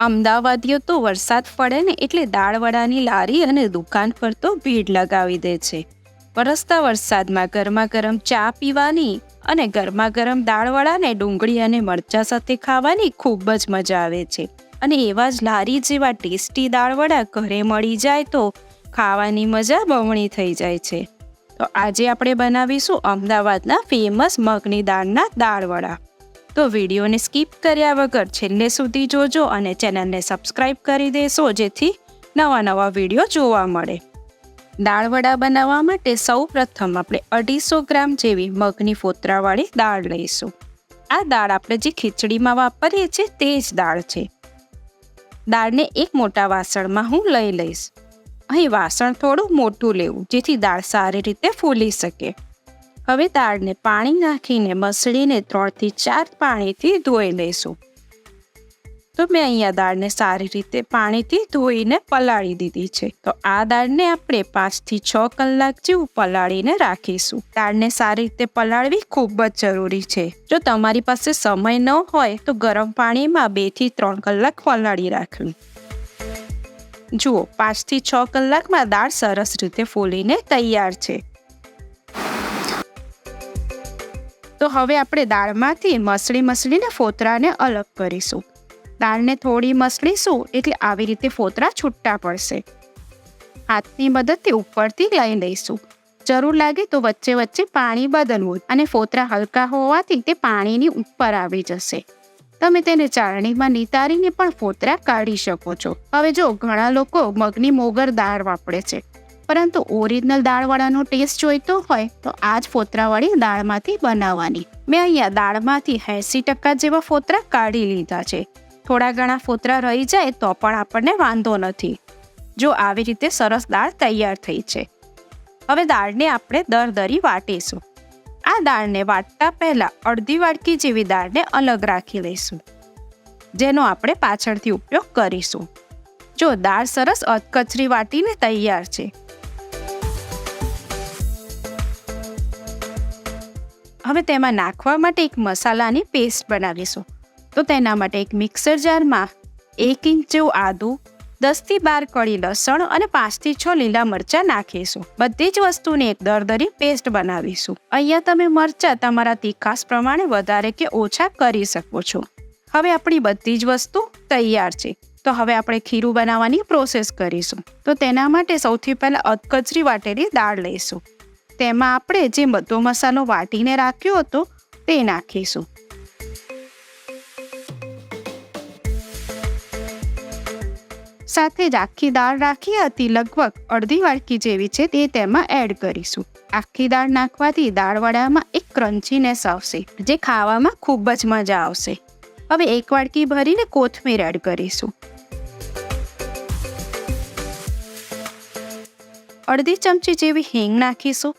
અમદાવાદીઓ તો વરસાદ પડે ને એટલે દાળવડાની લારી અને દુકાન પર તો ભીડ લગાવી દે છે. વરસતા વરસાદમાં ગરમા ગરમ ચા પીવાની અને ગરમા ગરમ દાળવડાને ડુંગળી અને મરચા સાથે ખાવાની ખૂબ જ મજા આવે છે. અને એવા જ લારી જેવા ટેસ્ટી દાળવડા ઘરે મળી જાય તો ખાવાની મજા બમણી થઈ જાય છે. તો આજે આપણે બનાવીશું અમદાવાદના ફેમસ મગની દાળના દાળવડા. તો વિડીયોને સ્કીપ કર્યા વગર છેલ્લે સુધી જોજો અને ચેનલને સબસ્ક્રાઇબ કરી દેશો, જેથી નવા નવા વીડિયો જોવા મળે. દાળવડા બનાવવા માટે સૌ પ્રથમ આપણે અઢીસો ગ્રામ જેવી મગની ફોતરાવાળી દાળ લઈશું. આ દાળ આપણે જે ખીચડીમાં વાપરીએ છીએ તે જ દાળ છે. દાળને એક મોટા વાસણમાં હું લઈ લઈશ. અહીં વાસણ થોડું મોટું લેવું, જેથી દાળ સારી રીતે ફૂલી શકે. હવે દાળને પાણી નાખીને મસળીને ત્રણથી ચાર પાણીથી ધોઈ લઈશું. તો મેં અહીંયા દાળને સારી રીતે પાણીથી ધોઈને પલાળી દીધી છે. તો આ દાળને આપણે પાંચથી છ કલાક જેવું પલાળીને રાખીશું. દાળને સારી રીતે પલાળવી ખૂબ જ જરૂરી છે. જો તમારી પાસે સમય ન હોય તો ગરમ પાણીમાં બેથી ત્રણ કલાક પલાળી રાખવી. જુઓ, પાંચથી છ કલાકમાં દાળ સરસ રીતે ફૂલીને તૈયાર છે. તો હવે આપણે દાળમાંથી મસળી મસળીને ફોતરાને અલગ કરીશું. દાળને થોડી મસળીશું એટલે આવી રીતે ફોતરા છૂટા પડશે. હાથની મદદથી ઉપરથી લઈ લઈશું. જરૂર લાગે તો વચ્ચે વચ્ચે પાણી બદલવું અને ફોતરા હલકા હોવાથી તે પાણીની ઉપર આવી જશે. તમે તેને ચાળણીમાં નિતારીને પણ ફોતરા કાઢી શકો છો. હવે જો ઘણા લોકો મગની મોગર દાળ વાપરે છે પરંતુ ઓરિજિનલ દાળવાળાનો ટેસ્ટ જોઈતો હોય તો આ જ ફોતરાવાળી દાળમાંથી બનાવવાની. મેં અહીંયા દાળમાંથી એંસી ટકા જેવા ફોતરા કાઢી લીધા છે. થોડા ઘણા ફોતરા રહી જાય તો પણ આપણને વાંધો નથી. જો આવી રીતે સરસ દાળ તૈયાર થઈ છે. હવે દાળને આપણે દરદરી વાટીશું. આ દાળને વાટતા પહેલાં અડધી વાટકી જેવી દાળને અલગ રાખી લઈશું. જેનો આપણે પાછળથી ઉપયોગ કરીશું. જો દાળ સરસ અધકચરી વાટીને તૈયાર છે હવે તેમાં નાખવા માટે એક મસાલાની પેસ્ટ બનાવીશું. તો તેના માટે એક મિક્સર જારમાં એક ઇંચ જેવું આદું, દસથી બાર કળી લસણ અને પાંચથી છ લીલા મરચાં નાખીશું. બધી જ વસ્તુની એક દરદરી પેસ્ટ બનાવીશું. અહીંયા તમે મરચાં તમારા તીખાસ પ્રમાણે વધારે કે ઓછા કરી શકો છો. હવે આપણી બધી જ વસ્તુ તૈયાર છે. તો હવે આપણે ખીરું બનાવવાની પ્રોસેસ કરીશું. તો તેના માટે સૌથી પહેલાં અધકચરી વાટેલી દાળ લઈશું. તેમાં આપણે જે બધો મસાલો વાટીને રાખ્યો હતો, તે નાખીશું. સાથે જ આખી દાળ રાખી હતી લગભગ અડધી વાટકી જેવી છે તે તેમાં એડ કરીશું. આખી દાળ નાખવાથી દાળવડામાં એક ક્રન્ચીનેસ આવશે, જે ખાવામાં ખૂબ જ મજા આવશે. હવે એક વાટકી ભરીને કોથમીર એડ કરીશું. અડધી ચમચી જેવી હિંગ નાખીશું.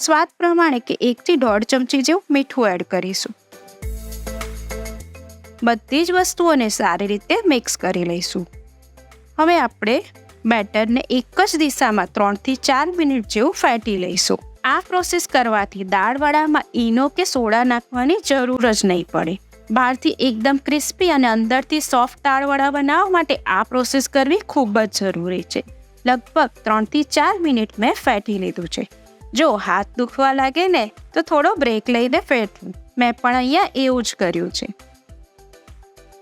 સ્વાદ પ્રમાણે કે એકથી દોઢ ચમચી જેવું મીઠું એડ કરીશું. બધી જ વસ્તુઓને સારી રીતે મિક્સ કરી લઈશું. હવે આપણે બેટરને એક જ દિશામાં ત્રણથી ચાર મિનિટ જેવું ફેટી લઈશું. આ પ્રોસેસ કરવાથી દાળવડામાં ઈનો કે સોડા નાખવાની જરૂર જ નહીં પડે. બહારથી એકદમ ક્રિસ્પી અને અંદરથી સોફ્ટ દાળવડા બનાવવા માટે આ પ્રોસેસ કરવી ખૂબ જ જરૂરી છે. લગભગ ત્રણથી ચાર મિનિટ મેં ફેટી લીધું છે. જો હાથ દુખવા લાગે ને, તો થોડો બ્રેક લઈને ફેરવું મેં પણ અહીંયા એવું જ કર્યું છે.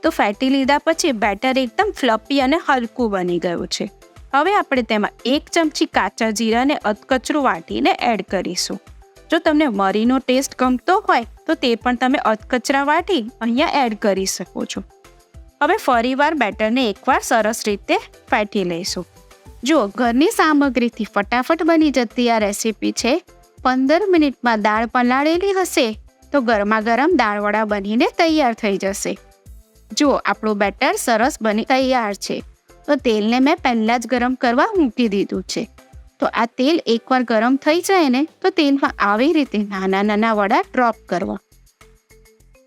તો ફેટી લીધા પછી બેટર એકદમ ફ્લપી અને હલકું બની ગયું છે. હવે આપણે તેમાં એક ચમચી કાચા જીરાને અધકચરું વાટીને એડ કરીશું. જો તમને મરીનો ટેસ્ટ ગમતો હોય, તો તે પણ તમે અધકચરા વાટી અહીંયા એડ કરી શકો છો. હવે ફરીવાર બેટરને એકવાર સરસ રીતે ફેટી લઈશું. જો ઘરની સામગ્રીથી ફટાફટ બની જતી આ રેસીપી છે, પંદર મિનિટમાં દાળ પલાળેલી હશે, તો ગરમા ગરમ દાળવડા બનીને તૈયાર થઈ જશે. જો આપણું બેટર સરસ બની તૈયાર છે, તો તેલને મેં પહેલાં જ ગરમ કરવા મૂકી દીધું છે. તો આ તેલ એકવાર ગરમ થઈ જાય ને, તો તેલમાં આવી રીતે નાના નાના વડા ડ્રોપ કરવા.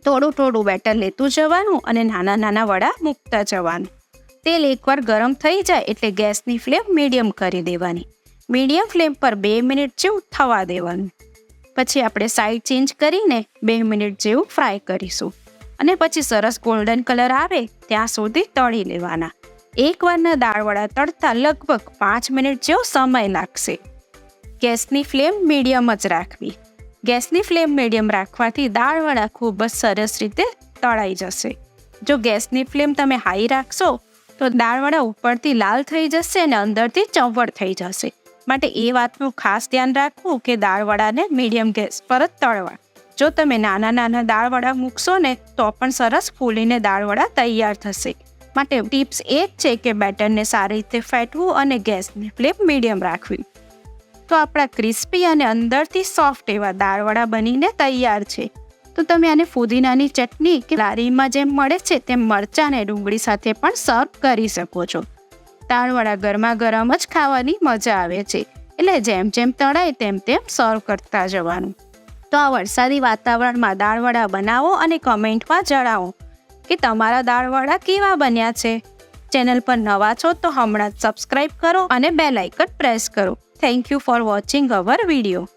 થોડું થોડું બેટર લેતું જવાનું અને નાના નાના વડા મૂકતા જવાનું. તેલ એકવાર ગરમ થઈ જાય એટલે ગેસની ફ્લેમ મીડિયમ કરી દેવાની. મીડિયમ ફ્લેમ પર બે મિનિટ જેવું થવા દેવાનું. પછી આપણે સાઈડ ચેન્જ કરીને બે મિનિટ જેવું ફ્રાય કરીશું. અને પછી સરસ ગોલ્ડન કલર આવે ત્યાં સુધી તળી લેવાના. એકવારના દાળવડા તળતા લગભગ પાંચ મિનિટ જેવો સમય લાગશે. ગેસની ફ્લેમ મીડિયમ જ રાખવી. ગેસની ફ્લેમ મીડિયમ રાખવાથી દાળવડા ખૂબ જ સરસ રીતે તળાઈ જશે. જો ગેસની ફ્લેમ તમે હાઈ રાખશો તો દાળવડા ઉપરથી લાલ થઈ જશે અને અંદરથી ચવડ થઈ જશે. માટે એ વાતનું ખાસ ધ્યાન રાખવું કે દાળવડાને મીડિયમ ગેસ પર જ તળવા. જો તમે નાના નાના દાળવડા મૂકશો ને તો પણ સરસ ફૂલીને દાળવડા તૈયાર થશે. માટે ટિપ્સ એ જ છે કે બેટરને સારી રીતે ફેટવું અને ગેસની ફ્લેમ મીડિયમ રાખવી. તો આપણા ક્રિસ્પી અને અંદરથી સોફ્ટ એવા દાળવડા બનીને તૈયાર છે. તો તમે આને ફુદીનાની ચટણી કે લારીમાં જેમ મળે છે તેમ મરચાં અને ડુંગળી સાથે પણ સર્વ કરી શકો છો. દાળવડા ગરમા ગરમ જ ખાવાની મજા આવે છે. એટલે જેમ જેમ તળાય તેમ તેમ સર્વ કરતા જવાનું. તો આ વરસાદી વાતાવરણમાં દાળવડા બનાવો અને કમેન્ટમાં જણાવો કે તમારા દાળવડા કેવા બન્યા છે? ચેનલ પર નવા છો તો હમણાં જ સબસ્ક્રાઈબ કરો અને બેલ આઇકન પ્રેસ કરો. Thank you for watching our video.